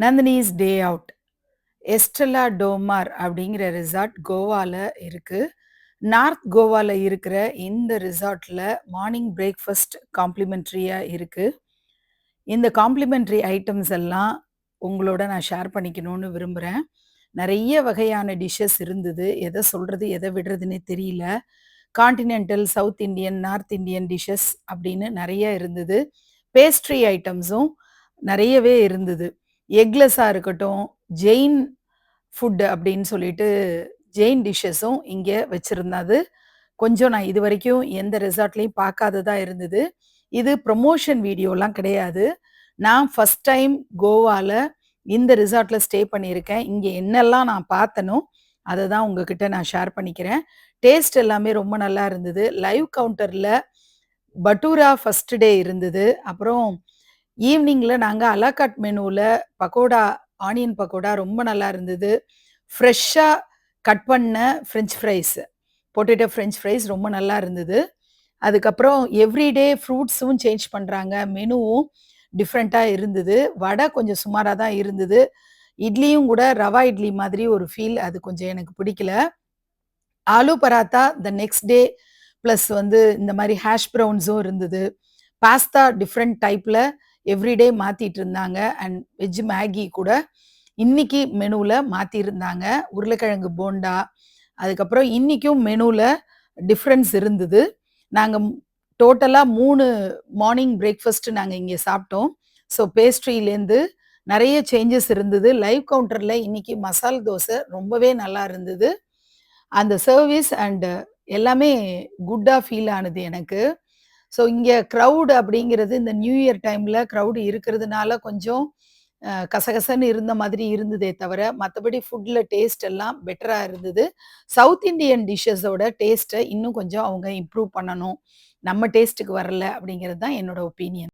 Nandini's day out Estrela do Mar அப்படிங்கிற resort கோவாவில் இருக்குது நார்த் கோவாவில் இருக்கிற இந்த ரிசார்ட்டில் மார்னிங் பிரேக்ஃபாஸ்ட் காம்ப்ளிமெண்ட்ரியாக இருக்குது இந்த காம்ப்ளிமெண்ட்ரி ஐட்டம்ஸ் எல்லாம் உங்களோட நான் ஷேர் பண்ணிக்கணும்னு விரும்புறேன். நிறைய வகையான டிஷ்ஷஸ் இருந்தது. எதை சொல்கிறது எதை விடுறதுன்னே தெரியல. Continental, south Indian, north Indian dishes அப்படின்னு நிறைய இருந்தது. பேஸ்ட்ரி ஐட்டம்ஸும் நிறையவே இருந்தது. எக்லெஸ்ஸாக இருக்கட்டும், ஜெயின் ஃபுட் அப்படின்னு சொல்லிட்டு ஜெயின் டிஷ்ஷஸும் இங்கே வச்சுருந்தாது கொஞ்சம் நான் இது வரைக்கும் எந்த ரெசார்ட்லேயும் பார்க்காததா இருந்தது. இது ப்ரொமோஷன் வீடியோலாம் கிடையாது. நான் ஃபஸ்ட் டைம் கோவாவில் இந்த ரிசார்ட்ல ஸ்டே பண்ணியிருக்கேன். இங்கே என்னெல்லாம் நான் பார்த்தனோ, அதை தான் உங்ககிட்ட நான் ஷேர் பண்ணிக்கிறேன். டேஸ்ட் எல்லாமே ரொம்ப நல்லா இருந்தது. லைவ் கவுண்டரில் பட்டூரா ஃபஸ்ட் டே இருந்தது. அப்புறம் ஈவினிங்கில் நாங்கள் அலாகாட் மெனுவில் பக்கோடா, ஆனியன் பக்கோடா ரொம்ப நல்லா இருந்தது. ஃப்ரெஷ்ஷாக கட் பண்ண French fries, potato French fries ரொம்ப நல்லா இருந்தது. அதுக்கப்புறம் எவ்ரிடே ஃப்ரூட்ஸும் சேஞ்ச் பண்ணுறாங்க மெனுவும் டிஃப்ரெண்ட்டாக இருந்தது. வடை கொஞ்சம் சுமாராக தான் இருந்தது. இட்லியும் கூட ரவா இட்லி மாதிரி ஒரு ஃபீல் அது கொஞ்சம் எனக்கு பிடிக்கல. Aloo paratha the next day plus வந்து இந்த மாதிரி ஹேஷ் ப்ரௌன்ஸும் இருந்தது. பாஸ்தா டிஃப்ரெண்ட் டைப்பில் எவ்ரிடே மாத்திட்டு இருந்தாங்க. அண்ட் வெஜ் மேகி கூட இன்னைக்கு மெனுவில் மாத்தியிருந்தாங்க. உருளைக்கிழங்கு போண்டா, அதுக்கப்புறம் இன்னைக்கும் மெனுவில் டிஃப்ரென்ஸ் இருந்தது. நாங்கள் டோட்டலாக மூணு மார்னிங் பிரேக்ஃபாஸ்ட் நாங்கள் இங்கே சாப்பிட்டோம். ஸோ பேஸ்ட்ரிலேருந்து நிறைய சேஞ்சஸ் இருந்தது. லைவ் கவுண்டரில் இன்னைக்கு மசால் தோசை ரொம்பவே நல்லா இருந்தது. அந்த சர்வீஸ் அண்டு எல்லாமே குட்டாக ஃபீல் ஆனது எனக்கு. ஸோ இங்கே க்ரௌடு அப்படிங்கிறது இந்த நியூ இயர் டைமில் க்ரௌடு இருக்கிறதுனால கொஞ்சம் கசகசன்னு இருந்த மாதிரி இருந்ததே தவிர, மற்றபடி ஃபுட்டில் டேஸ்ட் எல்லாம் பெட்டராக இருந்தது. சவுத் இண்டியன் டிஷ்ஷஸோட டேஸ்ட்டை இன்னும் கொஞ்சம் அவங்க இம்ப்ரூவ் பண்ணணும். நம்ம டேஸ்ட்டுக்கு வரல அப்படிங்கிறது தான் என்னோட ஒப்பீனியன்.